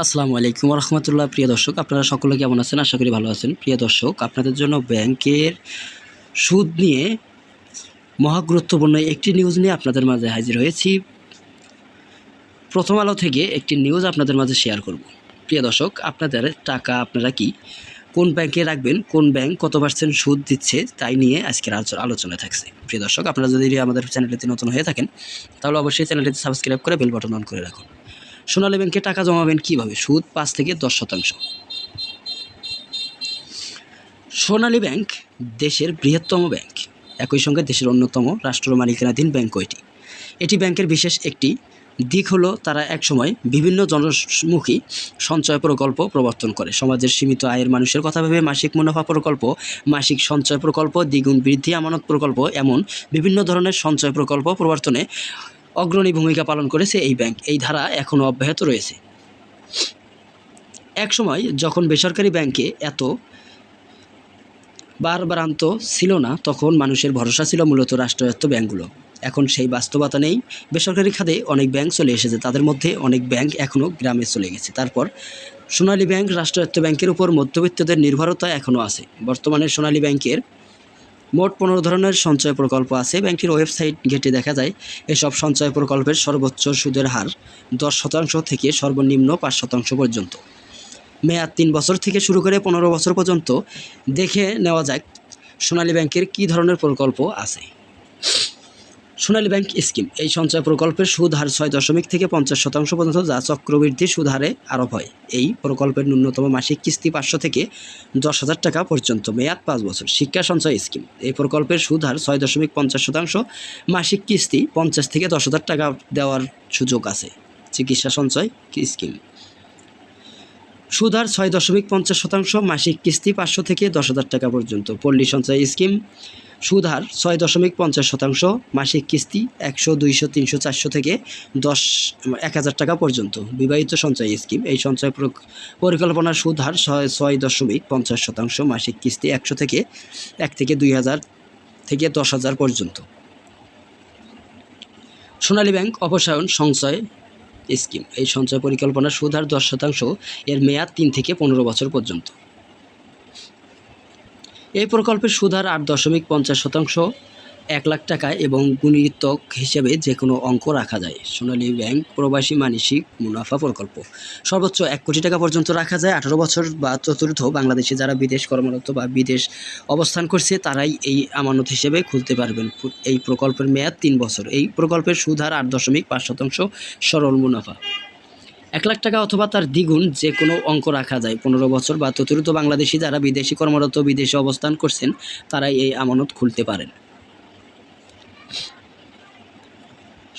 আসসালামু আলাইকুম রহমতুল্লাহ প্রিয় দর্শক, আপনারা সকলে কেমন আছেন? আশা করি ভালো আছেন। প্রিয় দর্শক, আপনাদের জন্য ব্যাংকের সুদ নিয়ে মহা গুরুত্বপূর্ণ একটি নিউজ নিয়ে আপনাদের মাঝে হাজির হয়েছি। প্রথম আলো থেকে একটি নিউজ আপনাদের মাঝে শেয়ার করব। প্রিয় দর্শক, আপনাদের টাকা আপনারা কি, কোন ব্যাংকে রাখবেন, কোন ব্যাংক কত পার্সেন্ট সুদ দিচ্ছে, তাই নিয়ে আজকের আলোচনা থাকছে। প্রিয় দর্শক, আপনারা যদি আমাদের চ্যানেলটিতে নতুন হয়ে থাকেন, তাহলে অবশ্যই চ্যানেলটিতে সাবস্ক্রাইব করে বেল বাটন অন করে রাখুন। সোনালী ব্যাংকে টাকা জমাবেন কীভাবে? সুদ পাঁচ থেকে দশ শতাংশ। সোনালী ব্যাংক দেশের বৃহত্তম ব্যাংক। একই সঙ্গে দেশের অন্যতম রাষ্ট্র মালিকানাধীন ব্যাংক এটি এটি ব্যাংকের বিশেষ একটি দিক হলো তারা একসময় বিভিন্ন জনমুখী সঞ্চয় প্রকল্প প্রবর্তন করে। সমাজের সীমিত আয়ের মানুষের কথা ভেবে মাসিক মুনাফা প্রকল্প, মাসিক সঞ্চয় প্রকল্প, দ্বিগুণ বৃদ্ধি আমানত প্রকল্প, এমন বিভিন্ন ধরনের সঞ্চয় প্রকল্প প্রবর্তনে অগ্রণী ভূমিকা পালন করেছে এই ব্যাংক। এই ধারা এখনও অব্যাহত রয়েছে। একসময় যখন বেসরকারি ব্যাংকে এত বারবারান্ত ছিল না, তখন মানুষের ভরসা ছিল মূলত রাষ্ট্রায়ত্ত ব্যাংকগুলো। এখন সেই বাস্তবতা নেই। বেসরকারি খাতে অনেক ব্যাংক চলে এসেছে। তাদের মধ্যে অনেক ব্যাংক এখনও গ্রামে চলে গেছে। তারপর সোনালী ব্যাংক রাষ্ট্রায়ত্ত ব্যাংকের উপর মধ্যবিত্তদের নির্ভরতা এখনও আছে। বর্তমানে সোনালী ব্যাংকের মোট পনেরো ধরনের সঞ্চয় প্রকল্প আছে। ব্যাংকটির ওয়েবসাইট ঘেটে দেখা যায়, এসব সঞ্চয় প্রকল্পের সর্বোচ্চ সুদের হার দশ শতাংশ থেকে সর্বনিম্ন পাঁচ শতাংশ পর্যন্ত। মেয়াদ তিন বছর থেকে শুরু করে পনেরো বছর পর্যন্ত। দেখে নেওয়া যাক সোনালী ব্যাংকের কী ধরনের প্রকল্প আছে। Sonali Bank scheme. এই সঞ্চয় প্রকল্পের সুদ হার ছয় দশমিক থেকে পঞ্চাশ শতাংশ পর্যন্ত, যা চক্রবৃদ্ধি সুদ হারে আরোপ হয়। এই প্রকল্পের ন্যূনতম মাসিক কিস্তি পাঁচশো থেকে দশ হাজার টাকা পর্যন্ত, মেয়াদ পাঁচ বছর। শিক্ষা সঞ্চয় স্কিম। এই প্রকল্পের সুদ হার ছয় দশমিক পঞ্চাশ শতাংশ, মাসিক কিস্তি পঞ্চাশ থেকে দশ হাজার টাকা দেওয়ার সুযোগ আছে। চিকিৎসা সঞ্চয় স্কিম। সুধার ছয় দশমিক পঞ্চাশ শতাংশ, মাসিক কিস্তি পাঁচশো থেকে দশ হাজার টাকা পর্যন্ত। পল্লী সঞ্চয় স্কিম। সুধার ছয় দশমিক পঞ্চাশ শতাংশ, মাসিক কিস্তি একশো, দুইশো, তিনশো, চারশো থেকে দশ, এক হাজার টাকা পর্যন্ত। বিবাহিত সঞ্চয় স্কিম, এই সঞ্চয় প্রক- পরিকল্পনার সুধার ছয় ছয় দশমিক পঞ্চাশ শতাংশ, মাসিক কিস্তি একশো থেকে এক থেকে দুই হাজার থেকে দশ হাজার পর্যন্ত। সোনালী ব্যাংক অপসারণ সঞ্চয় স্কিম, এই সঞ্চয় পরিকল্পনার সুদ হার দশ শতাংশ, এর মেয়াদ তিন থেকে পনেরো বছর পর্যন্ত। এই প্রকল্পের সুদ হার আট দশমিক পঞ্চাশ শতাংশ, এক লাখ টাকা এবং গুণিতক হিসেবে যে কোনো অঙ্ক রাখা যায়। সোনালী ব্যাংক, প্রবাসী মানসিক মুনাফা প্রকল্প। সর্বোচ্চ এক কোটি টাকা পর্যন্ত রাখা যায়। আঠারো বছর বা চতুর্থ বাংলাদেশে যারা বিদেশ কর্মরত বা বিদেশ অবস্থান করছে, তারাই এই আমানত হিসেবে খুলতে পারবেন। এই প্রকল্পের মেয়াদ তিন বছর। এই প্রকল্পের সুদ হার আট দশমিক পাঁচ শতাংশ সরল মুনাফা। এক লাখ টাকা অথবা তার দ্বিগুণ যে কোনো অঙ্ক রাখা যায়। পনেরো বছর বা চতুর্থ বাংলাদেশি যারা বিদেশি কর্মরত বিদেশে অবস্থান করছেন, তারাই এই আমানত খুলতে পারেন।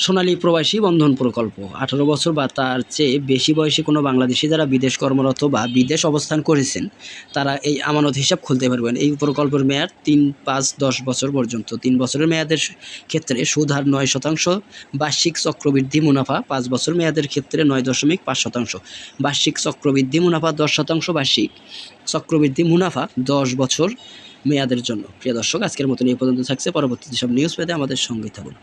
সোনালী প্রবাসী বন্ধন প্রকল্প। আঠারো বছর বা তার চেয়ে বেশি বয়সী কোনো বাংলাদেশি যারা বিদেশ কর্মরত বা বিদেশ অবস্থান করেছেন, তারা এই আমানত হিসাব খুলতে পারবেন। এই প্রকল্পের মেয়াদ তিন পাঁচ দশ বছর পর্যন্ত। তিন বছরের মেয়াদের ক্ষেত্রে সুদ হার নয় শতাংশ, বার্ষিক চক্রবৃদ্ধি মুনাফা পাঁচ বছর মেয়াদের ক্ষেত্রে নয় দশমিক পাঁচ শতাংশ, বার্ষিক চক্রবৃদ্ধি মুনাফা দশ শতাংশ, বার্ষিক চক্রবৃদ্ধি মুনাফা দশ বছর মেয়াদের জন্য। প্রিয় দর্শক, আজকের মতন এই পর্যন্ত থাকছে। পরবর্তীতে সব নিউজ পেতে আমাদের সঙ্গে থাকুন।